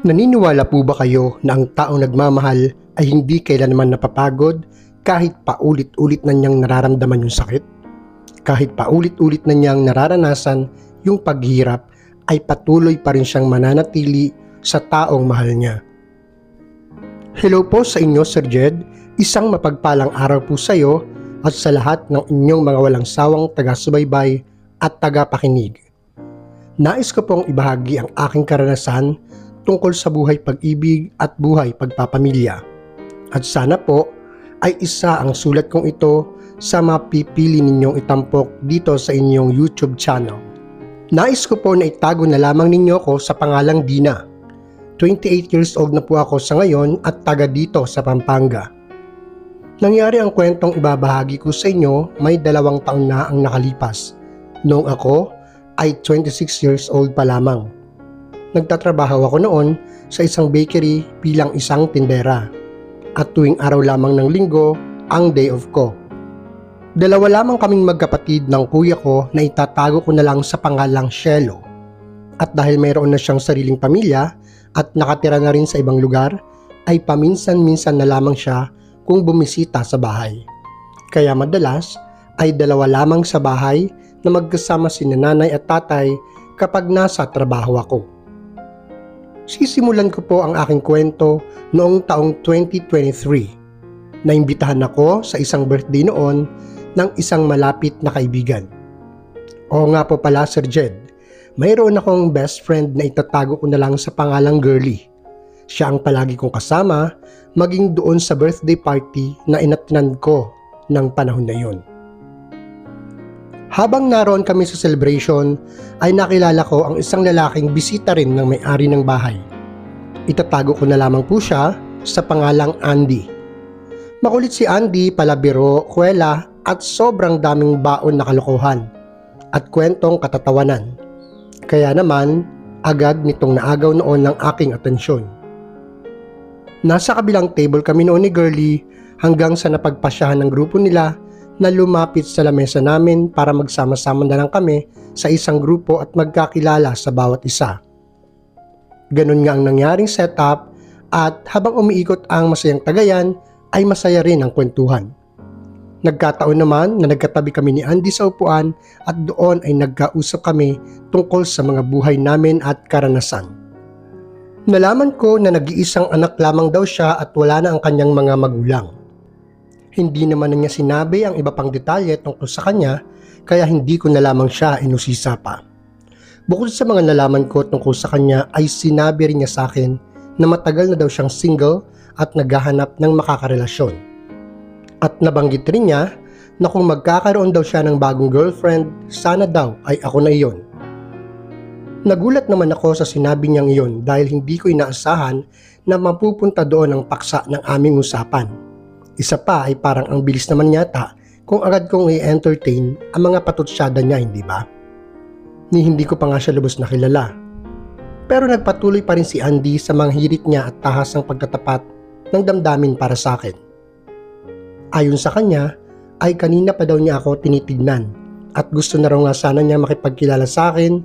Naniniwala po ba kayo na ang taong nagmamahal ay hindi kailanman napapagod kahit paulit-ulit na niyang nararamdaman yung sakit? Kahit paulit-ulit na niyang nararanasan yung paghirap ay patuloy pa rin siyang mananatili sa taong mahal niya. Hello po sa inyo Sir Jed, isang mapagpalang araw po sa iyo at sa lahat ng inyong mga walang sawang taga-subaybay at taga-pakinig. Nais ko pong ibahagi ang aking karanasan tungkol sa buhay pag-ibig at buhay pagpapamilya. At sana po ay isa ang sulat kong ito sa mapipili ninyong itampok dito sa inyong YouTube channel. Nais ko po na itago na lamang ninyo ko sa pangalang Dina. 28 years old na po ako sa ngayon at taga dito sa Pampanga. Nangyari ang kwentong ibabahagi ko sa inyo may dalawang taon na ang nakalipas. Noong ako ay 26 years old pa lamang. Nagtatrabaho ako noon sa isang bakery bilang isang tindera. At tuwing araw lamang ng linggo, ang day off ko. Dalawa lamang kaming magkapatid ng kuya ko na itatago ko na lang sa pangalang Shelo. At dahil mayroon na siyang sariling pamilya at nakatira na rin sa ibang lugar, ay paminsan-minsan na lamang siya kung bumisita sa bahay. Kaya madalas ay dalawa lamang sa bahay na magkasama si nanay at tatay kapag nasa trabaho ako. Sisimulan ko po ang aking kwento noong taong 2023. Naimbitahan ako sa isang birthday noon ng isang malapit na kaibigan. Oo nga po pala Sir Jed, mayroon akong best friend na itatago ko na lang sa pangalang Girly. Siya ang palagi kong kasama maging doon sa birthday party na inatinan ko ng panahon na yun. Habang naroon kami sa celebration, ay nakilala ko ang isang lalaking bisita rin ng may-ari ng bahay. Itatago ko na lamang po siya sa pangalang Andy. Makulit si Andy, palabiro, kwela at sobrang daming baon na kalokohan at kwentong katatawanan. Kaya naman, agad nitong naagaw noon ng aking atensyon. Nasa kabilang table kami noon ni Girlie hanggang sa napagpasyahan ng grupo nila na lumapit sa lamesa namin para magsama-sama na lang kami sa isang grupo at magkakilala sa bawat isa. Ganun nga ang nangyaring setup at habang umiikot ang masayang tagayan ay masaya rin ang kwentuhan. Nagkataon naman na nagkatabi kami ni Andy sa upuan at doon ay nagkausap kami tungkol sa mga buhay namin at karanasan. Nalaman ko na nag-iisang anak lamang daw siya at wala na ang kanyang mga magulang. Hindi naman na niya sinabi ang iba pang detalye tungkol sa kanya kaya hindi ko na lamang siya inusisa pa. Bukod sa mga nalaman ko tungkol sa kanya ay sinabi rin niya sa akin na matagal na daw siyang single at naghahanap ng makakarelasyon. At nabanggit rin niya na kung magkakaroon daw siya ng bagong girlfriend, sana daw ay ako na iyon. Nagulat naman ako sa sinabi niyang iyon dahil hindi ko inaasahan na mapupunta doon ang paksa ng aming usapan. Isa pa ay parang ang bilis naman yata kung agad kong i-entertain ang mga patutsyada niya, hindi ba? Ni hindi ko pa nga siya lubos na kilala. Pero nagpatuloy pa rin si Andy sa mga hirit niya at tahas ng pagtatapat ng damdamin para sa akin. Ayon sa kanya, ay kanina pa daw niya ako tinitignan at gusto na raw nga sana niya makipagkilala sa akin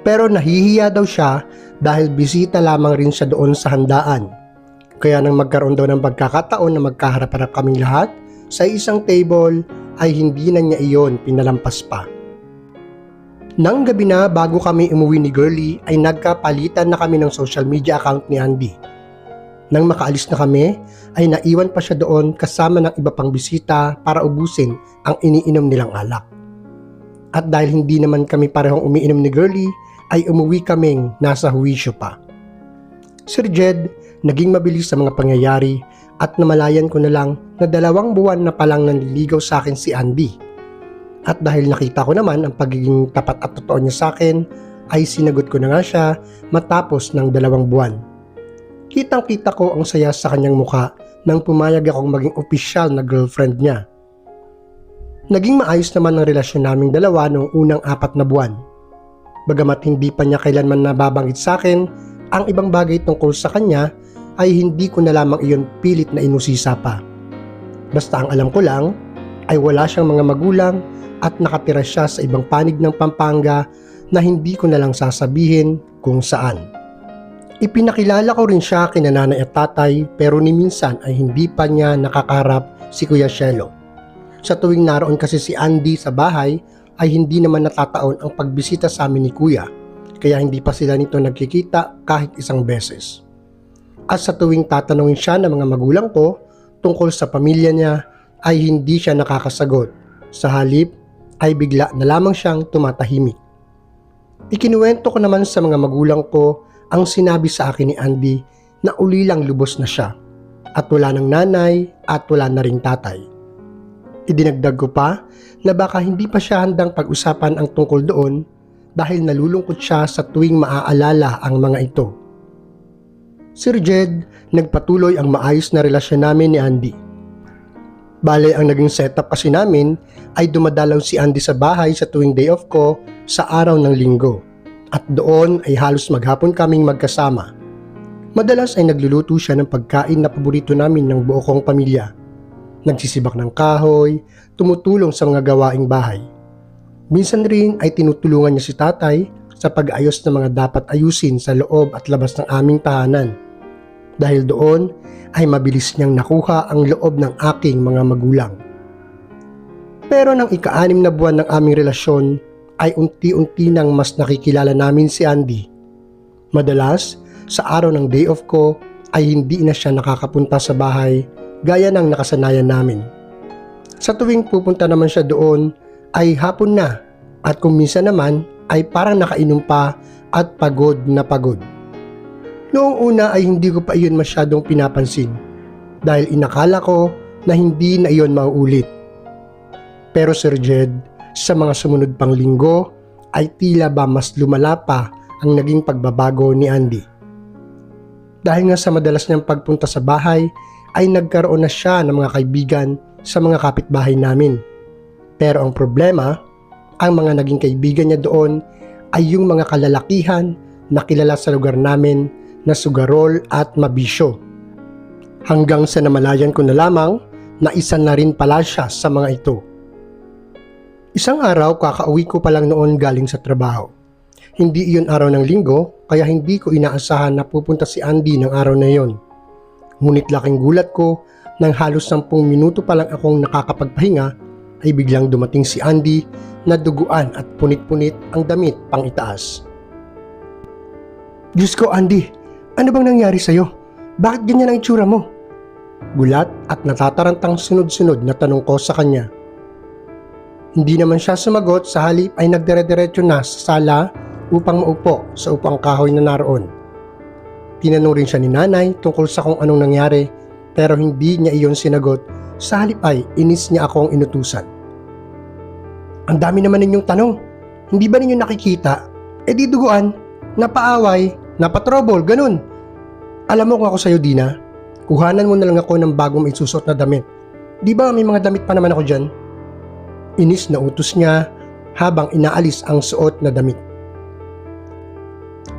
pero nahihiya daw siya dahil bisita lamang rin siya doon sa handaan kaya nang magkaroon daw ng pagkakataon na magkaharap-harap kaming lahat sa isang table ay hindi na niya iyon pinalampas pa. Nang gabi na bago kami umuwi ni Girlie ay nagkapalitan na kami ng social media account ni Andy. Nang makaalis na kami ay naiwan pa siya doon kasama ng iba pang bisita para ubusin ang iniinom nilang alak. At dahil hindi naman kami parehong umiinom ni Girlie ay umuwi kaming nasa huwisyo pa. Sir Jed, naging mabilis sa mga pangyayari at namalayan ko na lang na dalawang buwan na palang nanliligaw sa akin si Andy. At dahil nakita ko naman ang pagiging tapat at totoo niya sa akin, ay sinagot ko na nga siya matapos ng dalawang buwan. Kitang kita ko ang saya sa kanyang mukha nang pumayag akong maging opisyal na girlfriend niya. Naging maayos naman ang relasyon naming dalawa noong unang apat na buwan. Bagamat hindi pa niya kailanman nababanggit sa akin ang ibang bagay tungkol sa kanya ay hindi ko na lamang iyon pilit na inusisa pa. Basta ang alam ko lang ay wala siyang mga magulang at nakatira siya sa ibang panig ng Pampanga na hindi ko na lang sasabihin kung saan. Ipinakilala ko rin siya kina nanay at tatay pero ni minsan ay hindi pa niya nakakarap si Kuya Shelo. Sa tuwing naroon kasi si Andy sa bahay ay hindi naman natataon ang pagbisita sa amin ni Kuya kaya hindi pa sila nito nagkikita kahit isang beses. At sa tuwing tatanungin siya ng mga magulang ko tungkol sa pamilya niya ay hindi siya nakakasagot. Sa halip ay bigla na lamang siyang tumatahimik. Ikinuwento ko naman sa mga magulang ko ang sinabi sa akin ni Andy na ulilang lubos na siya at wala ng nanay at wala na ring tatay. Idinagdag ko pa na baka hindi pa siya handang pag-usapan ang tungkol doon dahil nalulungkot siya sa tuwing maaalala ang mga ito. Sir Jed, nagpatuloy ang maayos na relasyon namin ni Andy. Bale, ang naging setup kasi namin ay dumadalaw si Andy sa bahay sa tuwing day off ko sa araw ng linggo. At doon ay halos maghapon kaming magkasama. Madalas ay nagluluto siya ng pagkain na paborito namin ng buo pamilya. Nagsisibak ng kahoy, tumutulong sa mga gawaing bahay. Minsan rin ay tinutulungan niya si tatay sa pag-ayos ng mga dapat ayusin sa loob at labas ng aming tahanan. Dahil doon ay mabilis niyang nakuha ang loob ng aking mga magulang. Pero nang ika-anim na buwan ng aming relasyon ay unti-unti nang mas nakikilala namin si Andy. Madalas, sa araw ng day off ko ay hindi na siya nakakapunta sa bahay gaya ng nakasanayan namin. Sa tuwing pupunta naman siya doon ay hapon na at kung minsan naman ay parang nakainom pa at pagod na pagod. Noong una ay hindi ko pa iyon masyadong pinapansin dahil inakala ko na hindi na iyon mauulit. Pero Sir Jed, sa mga sumunod pang linggo ay tila ba mas lumala pa ang naging pagbabago ni Andy. Dahil nga sa madalas niyang pagpunta sa bahay ay nagkaroon na siya ng mga kaibigan sa mga kapitbahay namin. Pero ang problema, ang mga naging kaibigan niya doon ay yung mga kalalakihan na kilala sa lugar namin na sugarol at mabisyo. Hanggang sa namalayan ko na lamang na isa na rin pala siya sa mga ito. Isang araw kakauwi ko pa lang noon galing sa trabaho. Hindi iyon araw ng linggo kaya hindi ko inaasahan na pupunta si Andy ng araw na iyon. Ngunit laking gulat ko nang halos 10 minuto pa lang akong nakakapagpahinga ay biglang dumating si Andy na duguan at punit-punit ang damit pang itaas. Diyos ko Andy, ano bang nangyari sa'yo? Bakit ganyan ang itsura mo? Gulat at natatarantang sunod-sunod na tanong ko sa kanya. Hindi naman siya sumagot sa halip ay nagdire-diretso na sa sala upang maupo sa upang kahoy na naroon. Tinanong rin siya ni nanay tungkol sa kung anong nangyari pero hindi niya iyon sinagot sa halip ay inis niya akong inutusan. Ang dami naman ninyong tanong. Hindi ba ninyo nakikita? E di duguan, napaaway, napatrouble, ganun. Alam mo kung ako sa'yo, Dina, kuhanan mo na lang ako ng bagong isusot na damit. Di ba may mga damit pa naman ako dyan? Inis na utos niya habang inaalis ang suot na damit.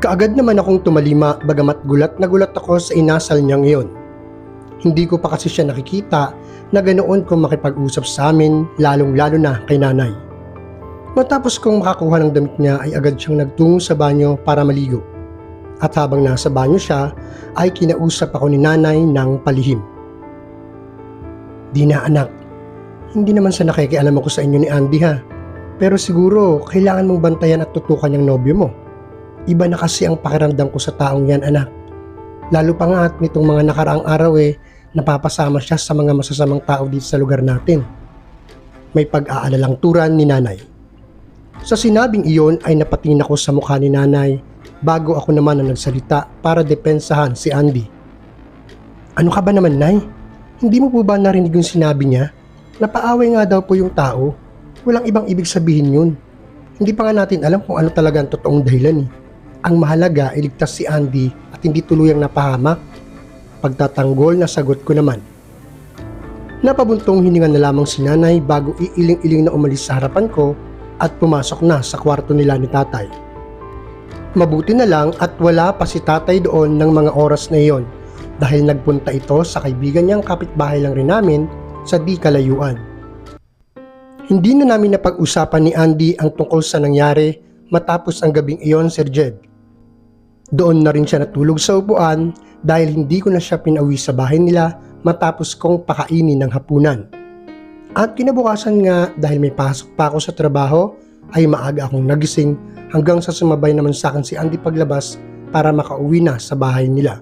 Kaagad naman akong tumalima bagamat gulat na gulat ako sa inasal niyang iyon. Hindi ko pa kasi siya nakikita na ganoon kung makipag-usap sa amin lalong lalo na kay nanay. Matapos kong makakuha ng damit niya ay agad siyang nagtungo sa banyo para maligo. At habang nasa banyo siya ay kinausap ako ni nanay ng palihim. Di na anak, hindi naman sa nakikialam ako sa inyo ni Andy ha. Pero siguro kailangan mong bantayan at tutukan yung nobyo mo. Iba na kasi ang pakiramdam ko sa taong yan anak. Lalo pa nga at nitong mga nakaraang araw eh, napapasama siya sa mga masasamang tao dito sa lugar natin. May pag-aalalang turan ni nanay. Sa sinabing iyon ay napatingin ako sa mukha ni nanay bago ako naman ang nagsalita para depensahan si Andy. Ano ka ba naman, Nay? Hindi mo po ba narinig yung sinabi niya? Napaaway nga daw po yung tao. Walang ibang ibig sabihin yun. Hindi pa nga natin alam kung ano talaga ang totoong dahilan eh. Ang mahalaga iligtas si Andy at hindi tuluyang napahamak. Pagtatanggol na sagot ko naman. Napabuntong hininga na lamang si nanay bago iiling-iling na umalis sa harapan ko at pumasok na sa kwarto nila ni tatay. Mabuti na lang at wala pa si tatay doon ng mga oras na iyon dahil nagpunta ito sa kaibigan niyang kapitbahay lang rin namin sa di kalayuan. Hindi na namin napag-usapan ni Andy ang tungkol sa nangyari matapos ang gabing iyon, Sir Jed. Doon na rin siya natulog sa upuan dahil hindi ko na siya pinauwi sa bahay nila matapos kong pakainin ng hapunan. At kinabukasan nga dahil may pasok pa ako sa trabaho ay maaga akong nagising hanggang sa sumabay naman sa akin si Andy paglabas para makauwi na sa bahay nila.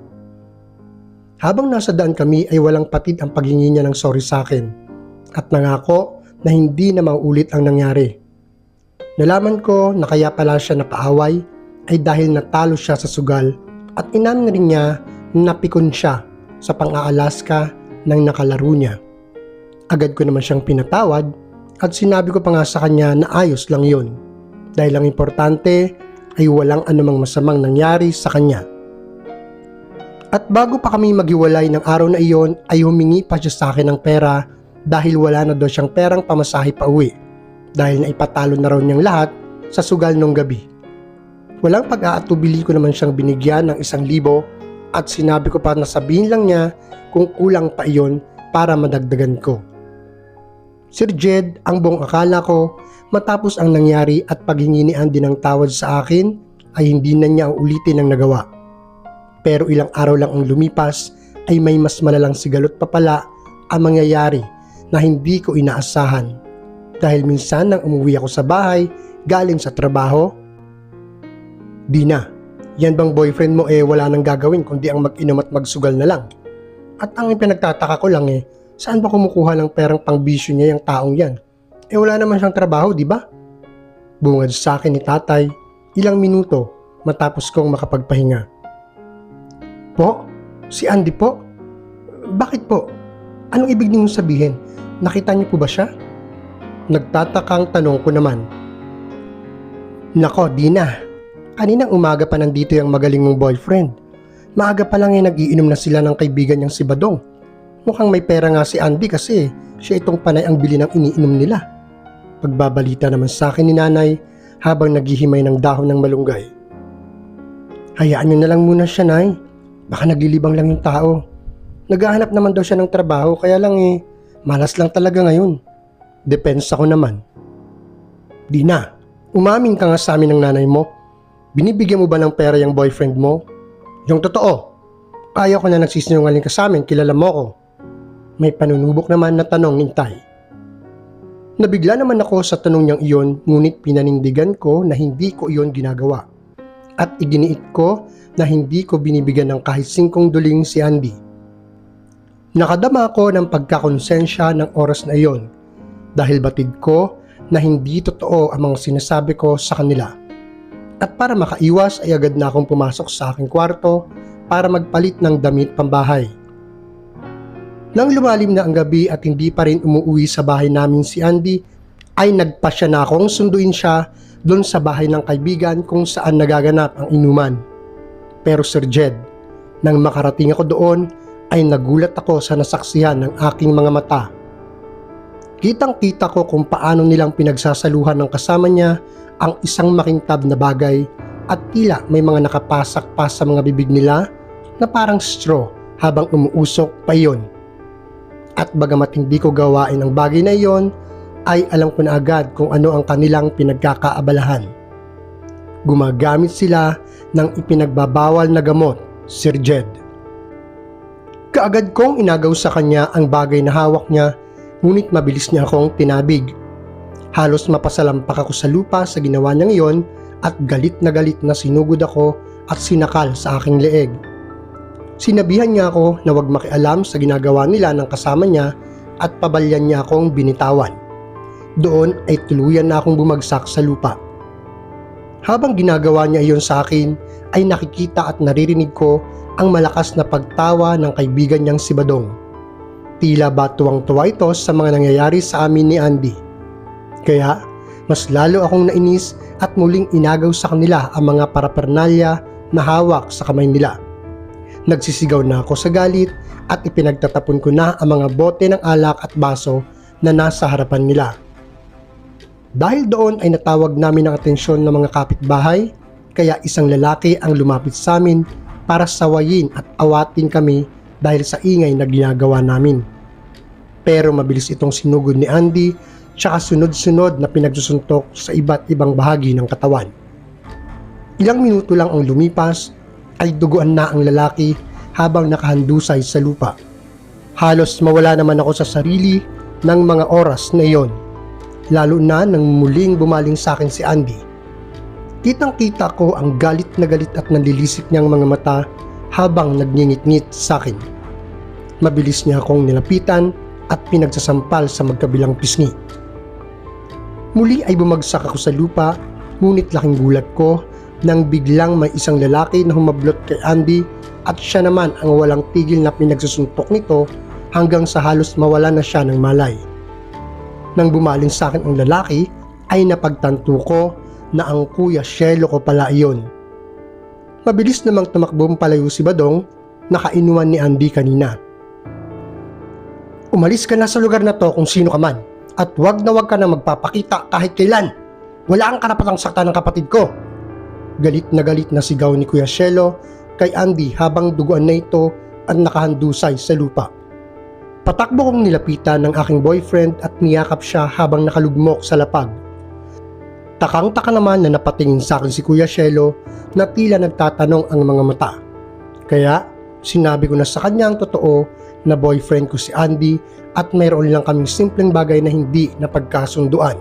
Habang nasa daan kami ay walang patid ang paghingi niya ng sorry sa akin at nangako na hindi na mauulit ang nangyari. Nalaman ko na kaya pala siya napaaway ay dahil natalo siya sa sugal at inamin rin niya napikon siya sa pang-aalaska ng nakalaro niya. Agad ko naman siyang pinatawad at sinabi ko pa nga sa kanya na ayos lang yun dahil ang importante ay walang anumang masamang nangyari sa kanya. At bago pa kami maghiwalay ng araw na iyon ay humingi pa siya sa akin ng pera dahil wala na daw siyang perang pamasahe pa uwi dahil naipatalo na raw niyang lahat sa sugal nung gabi. Walang pag-aatubili ko naman siyang binigyan ng isang libo at sinabi ko pa na sabihin lang niya kung kulang pa iyon para madagdagan ko. Sir Jed, ang buong akala ko matapos ang nangyari at paghingi ni Andy ng tawad sa akin ay hindi na niya ulitin ang nagawa. Pero ilang araw lang ang lumipas ay may mas malalang sigalot pa pala ang mangyayari na hindi ko inaasahan. Dahil minsan nang umuwi ako sa bahay galing sa trabaho, Di na, yan bang boyfriend mo eh wala nang gagawin kundi ang mag-inom at magsugal na lang. At ang pinagtataka ko lang eh, saan ba kumukuha ng perang pangbisyo niya yung taong yan? Eh wala naman siyang trabaho, di ba? Bungad sa akin ni tatay, ilang minuto matapos kong makapagpahinga. Po? Si Andy po? Bakit po? Anong ibig niyong sabihin? Nakita niyo po ba siya? Nagtatakang tanong ko naman. Nako, di na. Kaninang umaga pa nandito yung magaling mong boyfriend. Maaga pa lang ay nagiinom na sila ng kaibigan niyang si Badong. Mukhang may pera nga si Andy kasi siya itong panay ang bili ng iniinom nila. Pagbabalita naman sa akin ni nanay habang naghihimay ng dahon ng malunggay. Hayaan niyo na lang muna siya, nay. Baka naglilibang lang yung tao. Naghahanap naman daw siya ng trabaho kaya lang eh, malas lang talaga ngayon. Depensa ko naman. Di na, umamin ka nga sa amin ng nanay mo Binibigyan mo ba ng pera yung boyfriend mo? Yung totoo. Ayaw ko na nagsisinungaling ka sa amin, kilala mo ko. May panunubok naman na tanong ni Tay. Nabigla naman ako sa tanong niyang iyon ngunit pinanindigan ko na hindi ko iyon ginagawa. At iginiit ko na hindi ko binibigyan ng kahit singkong duling si Andy. Nakadama ko ng pagkakonsensya ng oras na iyon dahil batid ko na hindi totoo ang mga sinasabi ko sa kanila. At para makaiwas ay agad na akong pumasok sa aking kwarto para magpalit ng damit pambahay. Nang lumalim na ang gabi at hindi pa rin umuwi sa bahay namin si Andy, ay nagpasya na akong sunduin siya doon sa bahay ng kaibigan kung saan nagaganap ang inuman. Pero Sir Jed, nang makarating ako doon, ay nagulat ako sa nasaksihan ng aking mga mata. Kitang kita ko kung paano nilang pinagsasaluhan ng kasama niya ang isang makintab na bagay at tila may mga nakapasak pa sa mga bibig nila na parang straw habang umuusok pa yon. At bagamat hindi ko gawain ang bagay na iyon, ay alam ko na agad kung ano ang kanilang pinagkakaabalahan. Gumagamit sila ng ipinagbabawal na gamot, Sir Jed. Kaagad kong inagaw sa kanya ang bagay na hawak niya, ngunit mabilis niya akong tinabig Halos mapasalampak ako sa lupa sa ginawa niyang iyon at galit na galit na sinugod ako at sinakal sa aking leeg. Sinabihan niya ako na huwag makialam sa ginagawa nila ng kasama niya at pabalyan niya akong binitawan. Doon ay tuluyan na akong bumagsak sa lupa. Habang ginagawa niya iyon sa akin, ay nakikita at naririnig ko ang malakas na pagtawa ng kaibigan niyang si Badong. Tila ba tuwang-tuwa ito sa mga nangyayari sa amin ni Andy. Kaya, mas lalo akong nainis at muling inagaw sa kanila ang mga parapernalya na hawak sa kamay nila. Nagsisigaw na ako sa galit at ipinagtatapon ko na ang mga bote ng alak at baso na nasa harapan nila. Dahil doon ay natawag namin ang atensyon ng mga kapitbahay, kaya isang lalaki ang lumapit sa amin para sawayin at awatin kami dahil sa ingay na ginagawa namin. Pero mabilis itong sinugod ni Andy tsaka sunod-sunod na pinagsusuntok sa iba't ibang bahagi ng katawan. Ilang minuto lang ang lumipas ay duguan na ang lalaki habang nakahandusay sa lupa. Halos mawala naman ako sa sarili ng mga oras na iyon. Lalo na nang muling bumaling sa akin si Andy. Kitang kita ko ang galit na galit at nanlilisik niyang mga mata habang nagngingit-ngit sa akin. Mabilis niya akong nilapitan at pinagsasampal sa magkabilang pisngi. Muli ay bumagsak ako sa lupa, ngunit laking gulat ko nang biglang may isang lalaki na humablot kay Andy at siya naman ang walang tigil na pinagsusuntok nito hanggang sa halos mawala na siya ng malay. Nang bumaling sa akin ang lalaki, ay napagtanto ko na ang kuya Shelo ko pala iyon. Mabilis namang tumakbong palayo si Badong na kainuman ni Andy kanina. Umalis ka na sa lugar na to kung sino ka man at wag na wag ka na magpapakita kahit kailan. Wala ang karapatang sakta ng kapatid ko. Galit na galit na sigaw ni Kuya Shelo kay Andy habang duguan na ito at nakahandusay sa lupa. Patakbo kong nilapitan ng aking boyfriend at niyakap siya habang nakalugmok sa lapag. Takang-taka naman na napatingin sa akin si Kuya Shelo na tila nagtatanong ang mga mata. Kaya sinabi ko na sa kanya ang totoo na boyfriend ko si Andy at mayroon lang kaming simpleng bagay na hindi napagkasunduan.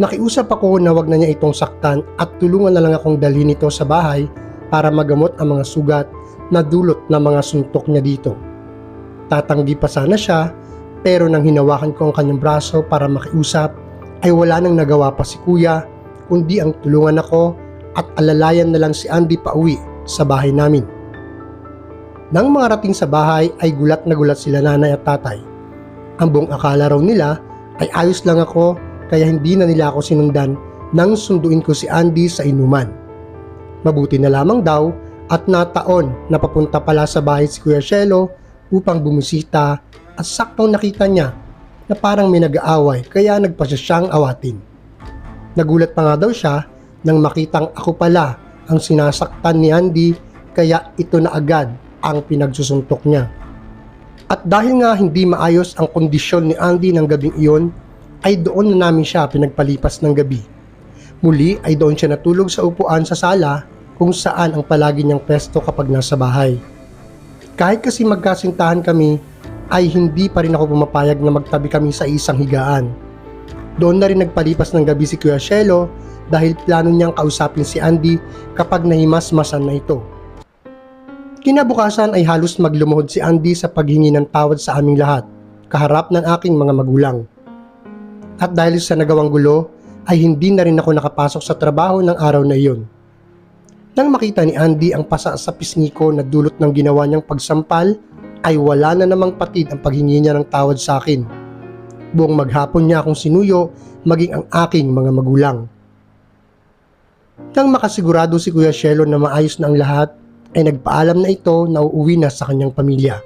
Nakiusap ako na wag na niya itong saktan at tulungan na lang akong dalhin ito sa bahay para magamot ang mga sugat na dulot ng mga suntok niya dito. Tatanggi pa sana siya pero nang hinawakan ko ang kanyang braso para makiusap ay wala nang nagawa pa si kuya kundi ang tulungan ako at alalayan na lang si Andy pauwi sa bahay namin. Nang makarating sa bahay ay gulat na gulat sila nanay at tatay. Ang buong akala raw nila ay ayos lang ako kaya hindi na nila ako sinundan nang sunduin ko si Andy sa inuman. Mabuti na lamang daw at nataon na papunta pala sa bahay si Kuya Shelo upang bumisita at saktong nakita niya na parang may nag-aaway kaya nagpasya siyang awatin. Nagulat pa nga daw siya nang makitang ako pala ang sinasaktan ni Andy kaya ito na agad ang pinagsusuntok niya. At dahil nga hindi maayos ang kondisyon ni Andy ng gabing iyon, ay doon na namin siya pinagpalipas ng gabi. Muli ay doon siya natulog sa upuan sa sala kung saan ang palagi niyang pesto kapag nasa bahay. Kahit kasi magkasintahan kami, ay hindi pa rin ako pumapayag na magtabi kami sa isang higaan. Doon na rin nagpalipas ng gabi si Kuya Shelo dahil plano niyang kausapin si Andy kapag nahimasmasan na ito. Kinabukasan ay halos maglumuhod si Andy sa paghingi ng tawad sa aming lahat, kaharap ng aking mga magulang. At dahil sa nagawang gulo, ay hindi na rin ako nakapasok sa trabaho ng araw na iyon. Nang makita ni Andy ang pasa sa pisngi ko na dulot ng ginawa niyang pagsampal, ay wala na namang patid ang paghingi niya ng tawad sa akin. Buong maghapon niya akong sinuyo, maging ang aking mga magulang. Nang makasigurado si Kuya Shelo na maayos na ang lahat, ay nagpaalam na ito na uuwi na sa kanyang pamilya.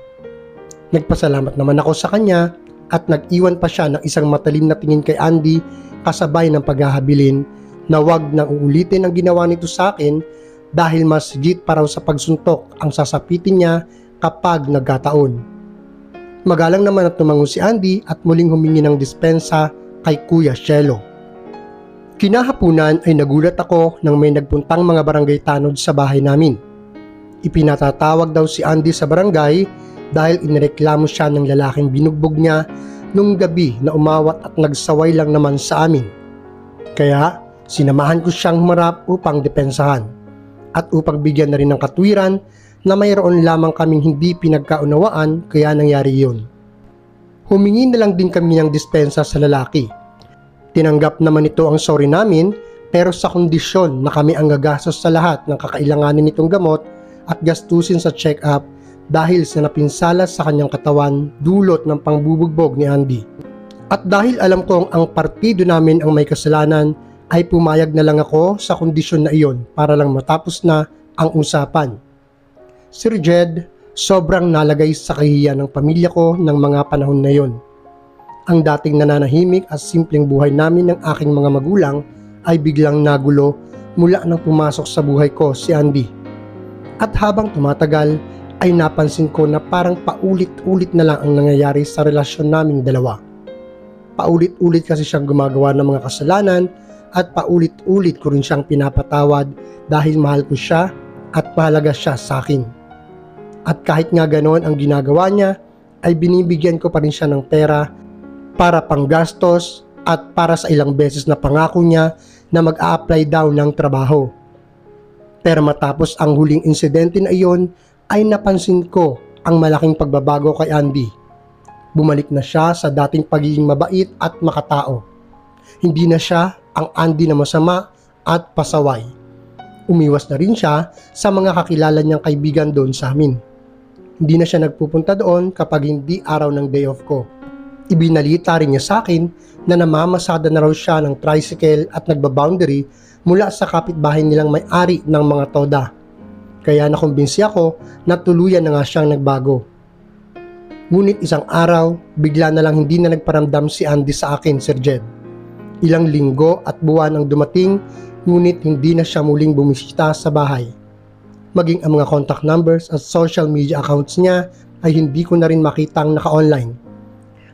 Nagpasalamat naman ako sa kanya at nag-iwan pa siya ng isang matalim na tingin kay Andy kasabay ng paghahabilin na wag nang uulitin ang ginawa nito sa akin dahil mas higit pa raw sa pagsuntok ang sasapitin niya kapag nagkataon. Magalang naman at tumango si Andy at muling humingi ng dispensa kay Kuya Shelo. Kinahapunan ay nagulat ako nang may nagpuntang mga barangay tanod sa bahay namin. Ipinatatawag daw si Andy sa barangay dahil inireklamo siya ng lalaking binugbog niya nung gabi na umawat at nagsaway lang naman sa amin. Kaya sinamahan ko siyang humarap upang depensahan at upang bigyan na rin ng katwiran na mayroon lamang kaming hindi pinagkaunawaan kaya nangyari yun. Humingi na lang din kami ng dispensa sa lalaki. Tinanggap naman ito ang sorry namin pero sa kondisyon na kami ang gagastos sa lahat ng kakailanganin nitong gamot at gastusin sa check-up dahil sa napinsala sa kanyang katawan dulot ng pangbubugbog ni Andy. At dahil alam kong ang partido namin ang may kasalanan, ay pumayag na lang ako sa kondisyon na iyon para lang matapos na ang usapan. Sir Jed, sobrang nalagay sa kahiya ng pamilya ko ng mga panahon na iyon. Ang dating nananahimik at simpleng buhay namin ng aking mga magulang ay biglang nagulo mula nang pumasok sa buhay ko si Andy. At habang tumatagal, ay napansin ko na parang paulit-ulit na lang ang nangyayari sa relasyon naming dalawa. Paulit-ulit kasi siyang gumagawa ng mga kasalanan at paulit-ulit ko rin siyang pinapatawad dahil mahal ko siya at mahalaga siya sa akin. At kahit nga ganoon ang ginagawa niya, ay binibigyan ko pa rin siya ng pera para panggastos at para sa ilang beses na pangako niya na mag-a-apply daw ng trabaho. Pero matapos ang huling insidente na iyon, ay napansin ko ang malaking pagbabago kay Andy. Bumalik na siya sa dating pagiging mabait at makatao. Hindi na siya ang Andy na masama at pasaway. Umiwas na rin siya sa mga kakilala niyang kaibigan doon sa amin. Hindi na siya nagpupunta doon kapag hindi araw ng day off ko. Ibinalita rin niya sa akin na namamasada na raw siya ng tricycle at nagbaboundary mula sa kapitbahay nilang may-ari ng mga toda. Kaya nakumbinsi ako na tuluyan na nga siyang nagbago. Ngunit isang araw, bigla na lang hindi na nagparamdam si Andy sa akin, Sir Jed. Ilang linggo at buwan ang dumating, ngunit hindi na siya muling bumisita sa bahay. Maging ang mga contact numbers at social media accounts niya ay hindi ko na rin makitang naka-online.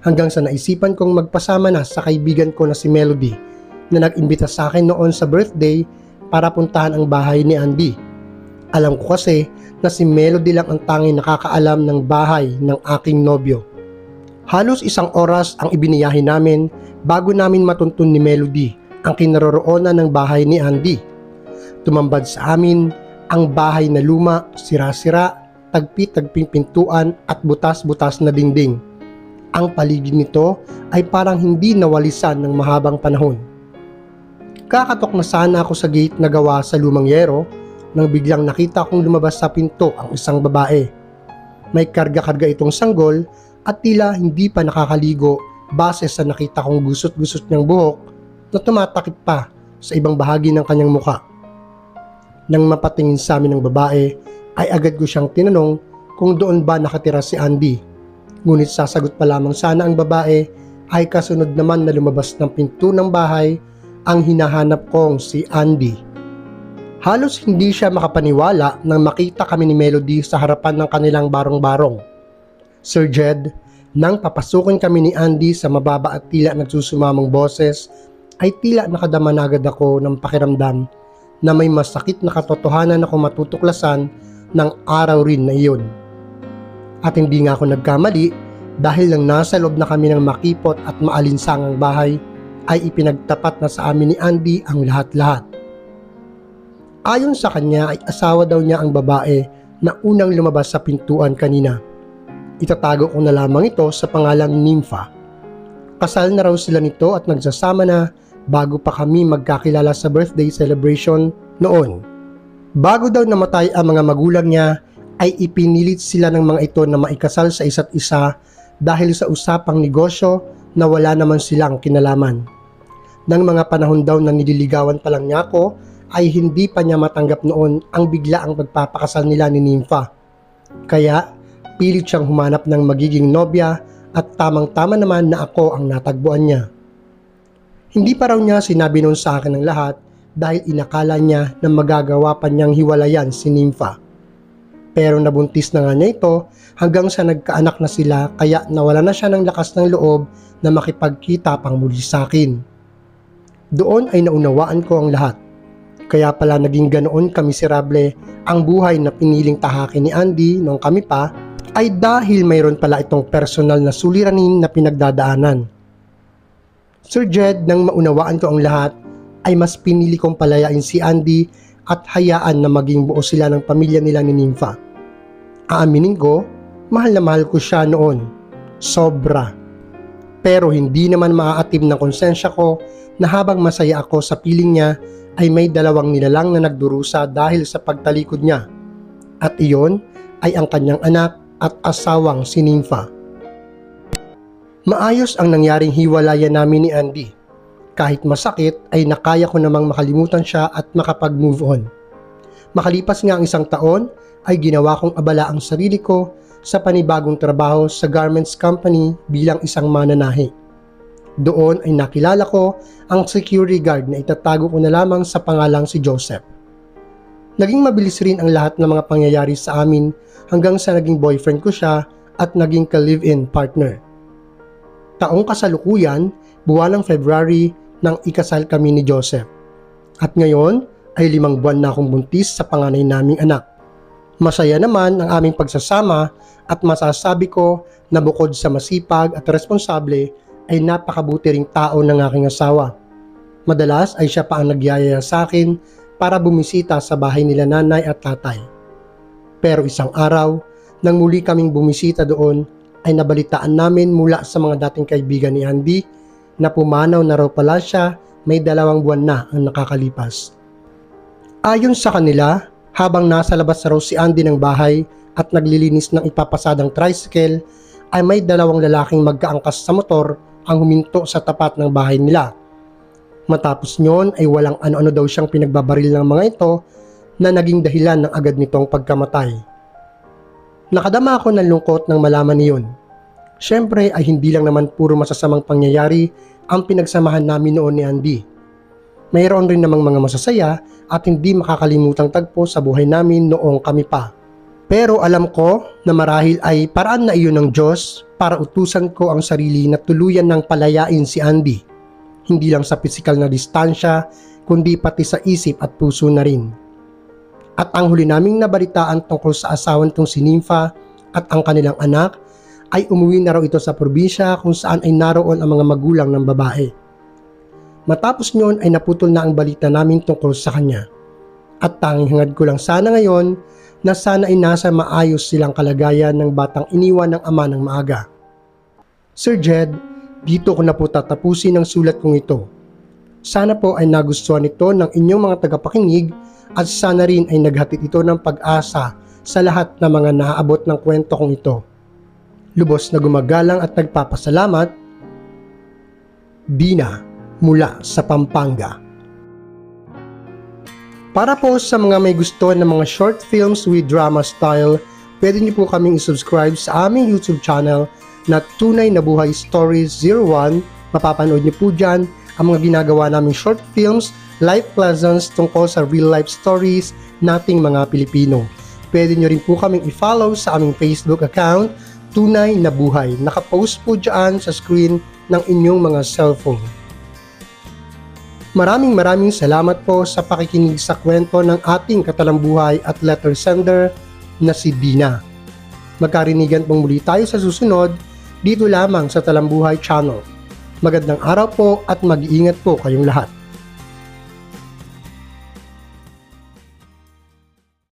Hanggang sa naisipan kong magpasama na sa kaibigan ko na si Melody na nag-imbita sa akin noon sa birthday para puntahan ang bahay ni Andy. Alam ko kasi na si Melody lang ang tanging nakakaalam ng bahay ng aking nobyo. Halos isang oras ang ibiniyahe namin bago namin matuntun ni Melody ang kinaroroonan ng bahay ni Andy. Tumambad sa amin ang bahay na luma, sira-sira, tagpi-tagping pintuan at butas-butas na dingding. Ang paligid nito ay parang hindi nawalisan ng mahabang panahon. Kakatok na sana ako sa gate na gawa sa lumang yero nang biglang nakita kong lumabas sa pinto ang isang babae. May karga-karga itong sanggol at tila hindi pa nakakaligo base sa nakita kong gusot-gusot niyang buhok na tumatakip pa sa ibang bahagi ng kanyang muka. Nang mapatingin sa amin ng babae, ay agad ko siyang tinanong kung doon ba nakatira si Andy. Ngunit sasagot pa lamang sana ang babae ay kasunod naman na lumabas ng pinto ng bahay ang hinahanap kong si Andy. Halos hindi siya makapaniwala nang makita kami ni Melody sa harapan ng kanilang barong-barong. Sir Jed, nang papasukin kami ni Andy sa mababa at tila nagsusumamang boses, ay tila nakadama na agad ako ng pakiramdam na may masakit na katotohanan ako matutuklasan ng araw rin na iyon. At hindi nga ako nagkamali dahil lang nasa loob na kami ng makipot at maalinsangang bahay ay ipinagtapat na sa amin ni Andy ang lahat-lahat. Ayon sa kanya ay asawa daw niya ang babae na unang lumabas sa pintuan kanina. Itatago ko na lamang ito sa pangalang Nympha. Kasal na raw sila nito at nagsasama na bago pa kami magkakilala sa birthday celebration noon. Bago daw namatay ang mga magulang niya, ay ipinilit sila ng mga ito na maikasal sa isa't isa dahil sa usapang negosyo na wala naman silang kinalaman. Nang mga panahon daw na nililigawan pa lang niya ako, ay hindi pa niya matanggap noon ang bigla ang pagpapakasal nila ni Nympha. Kaya, pilit siyang humanap ng magiging nobya at tamang-tama naman na ako ang natagbuan niya. Hindi pa raw niya sinabi noon sa akin ang lahat dahil inakala niya na magagawa pa niyang hiwalayan si Nympha. Pero nabuntis na nga niya ito hanggang sa nagkaanak na sila kaya nawala na siya ng lakas ng loob na makipagkita pang muli sa akin. Doon ay naunawaan ko ang lahat. Kaya pala naging ganoon kamiserable ang buhay na piniling tahakin ni Andy nung kami pa ay dahil mayroon pala itong personal na suliranin na pinagdadaanan. Sir Jed, nang maunawaan ko ang lahat, ay mas pinili kong palayain si Andy at hayaan na maging buo sila ng pamilya nila ni Nympha. Aaminin ko, mahal na mahal ko siya noon. Sobra. Pero hindi naman maaatim ng konsensya ko na habang masaya ako sa piling niya ay may dalawang nilalang na nagdurusa dahil sa pagtalikod niya. At iyon ay ang kanyang anak at asawang si Nympha. Maayos ang nangyaring hiwalayan namin ni Andy. Kahit masakit ay nakaya ko namang makalimutan siya at makapag-move on. Makalipas nga ang isang taon ay ginawa kong abala ang sarili ko sa panibagong trabaho sa garments company bilang isang mananahi. Doon ay nakilala ko ang security guard na itatago ko na lamang sa pangalang si Joseph. Naging mabilis rin ang lahat ng mga pangyayari sa amin hanggang sa naging boyfriend ko siya at naging ka-live-in partner. Taong kasalukuyan, buwan ng February nang ikasal kami ni Joseph. At ngayon ay limang buwan na akong buntis sa panganay naming anak. Masaya naman ang aming pagsasama at masasabi ko na bukod sa masipag at responsable ay napakabuti ring tao ng aking asawa. Madalas ay siya pa ang nagyayaya sa akin para bumisita sa bahay nila nanay at tatay. Pero isang araw, nang muli kaming bumisita doon, ay nabalitaan namin mula sa mga dating kaibigan ni Andy na pumanaw na raw pala siya may dalawang buwan na ang nakakalipas. Ayon sa kanila, habang nasa labas raw si Andy ng bahay at naglilinis ng ipapasadang tricycle, ay may dalawang lalaking magkaangkas sa motor ang huminto sa tapat ng bahay nila. Matapos nyon ay walang ano-ano daw siyang pinagbabaril ng mga ito na naging dahilan ng agad nitong pagkamatay. Nakadama ako ng lungkot ng malaman niyon. Siyempre ay hindi lang naman puro masasamang pangyayari ang pinagsamahan namin noon ni Andy. Mayroon rin namang mga masasaya at hindi makakalimutang tagpo sa buhay namin noong kami pa. Pero alam ko na marahil ay paraan na iyon ng Diyos para utusan ko ang sarili na tuluyan ng palayain si Andy. Hindi lang sa pisikal na distansya, kundi pati sa isip at puso na rin. At ang huli naming nabalitaan tungkol sa asawan tong si Nympha at ang kanilang anak ay umuwi na raw ito sa probinsya kung saan ay naroon ang mga magulang ng babae. Matapos noon ay naputol na ang balita namin tungkol sa kanya. At tanging hangad ko lang sana ngayon na sana ay nasa maayos silang kalagayan ng batang iniwan ng ama ng maaga. Sir Jed, dito ko na po tatapusin ang sulat kong ito. Sana po ay nagustuhan ito ng inyong mga tagapakinig at sana rin ay naghatid ito ng pag-asa sa lahat ng mga naaabot ng kwento kong ito. Lubos na gumagalang at nagpapasalamat, Dina mula sa Pampanga. Para po sa mga may gusto ng mga short films with drama style, pwede niyo po kaming subscribe sa aming YouTube channel na Tunay na Buhay Stories 01. Mapapanood niyo po dyan ang mga ginagawa naming short films, life lessons tungkol sa real life stories nating mga Pilipino. Pwede niyo rin po kaming i-follow sa aming Facebook account, Tunay na Buhay. Nakapost po dyan sa screen ng inyong mga cellphone. Maraming maraming salamat po sa pakikinig sa kwento ng ating katalambuhay at letter sender na si Dina. Magkarinigan pong muli tayo sa susunod dito lamang sa Talambuhay Channel. Magandang araw po at mag-iingat po kayong lahat.